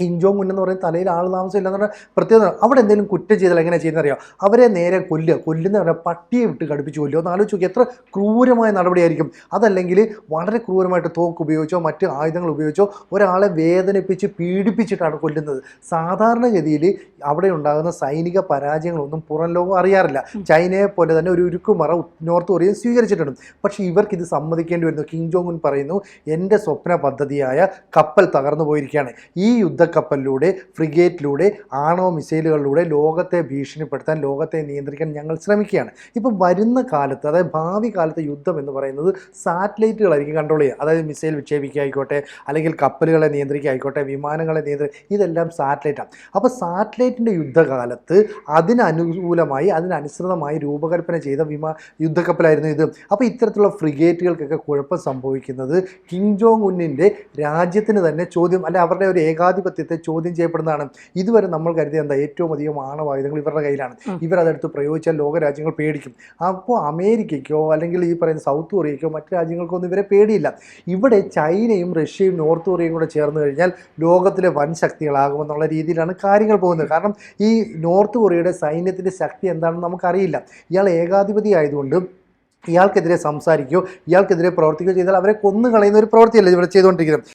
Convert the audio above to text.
Kim Jong Un എന്ന് പറയുന്ന തലയിൽ ആൾ താമസം ഇല്ലെന്ന് പറഞ്ഞാൽ പ്രത്യേകത അവിടെ എന്തെങ്കിലും കുറ്റം ചെയ്താൽ എങ്ങനെ ചെയ്യുന്ന അറിയാം? അവരെ നേരെ കൊല്ലുക. കൊല്ലുന്ന പറഞ്ഞാൽ പട്ടിയെ വിട്ട് കടുപ്പിച്ച് കൊല്ലുക. ഒന്ന് ആലോചിച്ച് നോക്കി എത്ര ക്രൂരമായ നടപടിയായിരിക്കും. അതല്ലെങ്കിൽ വളരെ ക്രൂരമായിട്ട് തോക്ക് ഉപയോഗിച്ചോ മറ്റ് ആയുധങ്ങൾ ഉപയോഗിച്ചോ ഒരാളെ വേദനിപ്പിച്ച് പീഡിപ്പിച്ചിട്ടാണ് കൊല്ലുന്നത്. സാധാരണഗതിയിൽ അവിടെ ഉണ്ടാകുന്ന സൈനിക പരാജയങ്ങളൊന്നും പുറം ലോകം അറിയാറില്ല. ചൈനയെ പോലെ തന്നെ ഒരു ഉരുക്കുമറ നോർത്ത് കൊറിയ സ്വീകരിച്ചിട്ടുണ്ട്. പക്ഷേ ഇവർക്ക് ഇത് സമ്മതിക്കേണ്ടി വരുന്നു. കിങ് ജോങ് ഉൻ പറയുന്നു എന്റെ സ്വപ്ന പദ്ധതിയായ കപ്പൽ തകർന്നു പോയിരിക്കുകയാണ്. ഈ യുദ്ധക്കപ്പലിലൂടെ ഫ്രിഗേറ്റിലൂടെ ആണവ മിസൈലുകളിലൂടെ ലോകത്തെ ഭീഷണിപ്പെടുത്താൻ ലോകത്തെ നിയന്ത്രിക്കാൻ ഞങ്ങൾ ശ്രമിക്കുകയാണ്. ഇപ്പോൾ വരുന്ന കാലത്ത് അതായത് ഭാവി കാലത്തെ യുദ്ധം എന്ന് പറയുന്നത് സാറ്റലൈറ്റുകളായിരിക്കും കൺട്രോൾ ചെയ്യുക. അതായത് മിസൈൽ വിക്ഷേപിക്കുക ആയിക്കോട്ടെ അല്ലെങ്കിൽ കപ്പലുകളെ നിയന്ത്രിക്കുക ആയിക്കോട്ടെ വിമാനങ്ങളെ നിയന്ത്രിക്കുക ഇതെല്ലാം സാറ്റലൈറ്റാണ്. അപ്പോൾ സാറ്റലൈറ്റിന്റെ യുദ്ധകാലത്ത് അതിനനുകൂലമായി അതിനനുസൃതമായി രൂപകൽപ്പന ചെയ്ത വിമാ യുദ്ധക്കപ്പലായിരുന്നു ഇത്. അപ്പോൾ ഇത്തരത്തിലുള്ള ഫ്രിഗേറ്റുകൾക്കൊക്കെ കുഴപ്പം സംഭവിക്കുന്നത് കിങ് ജോങ് ഉന്നിന്റെ രാജ്യത്തിന് തന്നെ ചോദ്യം അല്ലെ അവരുടെ ഒരു ഏകാധിപത്യത്തെ ചോദ്യം ചെയ്യപ്പെടുന്നതാണ്. ഇതുവരെ നമ്മൾ കരുതിയ എന്താ ഏറ്റവും അധികം ആണവായുധങ്ങൾ ഇവരുടെ കയ്യിലാണ്. ഇവരതെടുത്ത് പ്രയോഗിച്ചാൽ ലോകരാജ്യങ്ങൾ പേടിക്കും. അപ്പോൾ അമേരിക്കയ്ക്കോ അല്ലെങ്കിൽ ഈ പറയുന്ന സൗത്ത് കൊറിയയ്ക്കോ മറ്റ് രാജ്യങ്ങൾക്കോ ഒന്നും ഇവരെ പേടിയില്ല. ഇവിടെ ചൈനയും റഷ്യയും നോർത്ത് കൊറിയയും കൂടെ ചേർന്ന് കഴിഞ്ഞാൽ ലോകത്തിലെ വൻ ശക്തികളാകുമെന്നുള്ള രീതിയിലാണ് കാര്യങ്ങൾ പോകുന്നത്. കാരണം ഈ നോർത്ത് കൊറിയയുടെ സൈന്യത്തിന്റെ ശക്തി എന്താണെന്ന് നമുക്കറിയില്ല. ഇയാൾ ഏകാധിപതി ആയതുകൊണ്ട് ഇയാൾക്കെതിരെ സംസാരിക്കുകയോ ഇയാൾക്കെതിരെ പ്രവർത്തിക്കുകയോ ചെയ്താൽ അവരെ കൊന്നു കളയുന്ന ഒരു പ്രവൃത്തിയല്ല ഇവിടെ ചെയ്തുകൊണ്ടിരിക്കുന്നത്.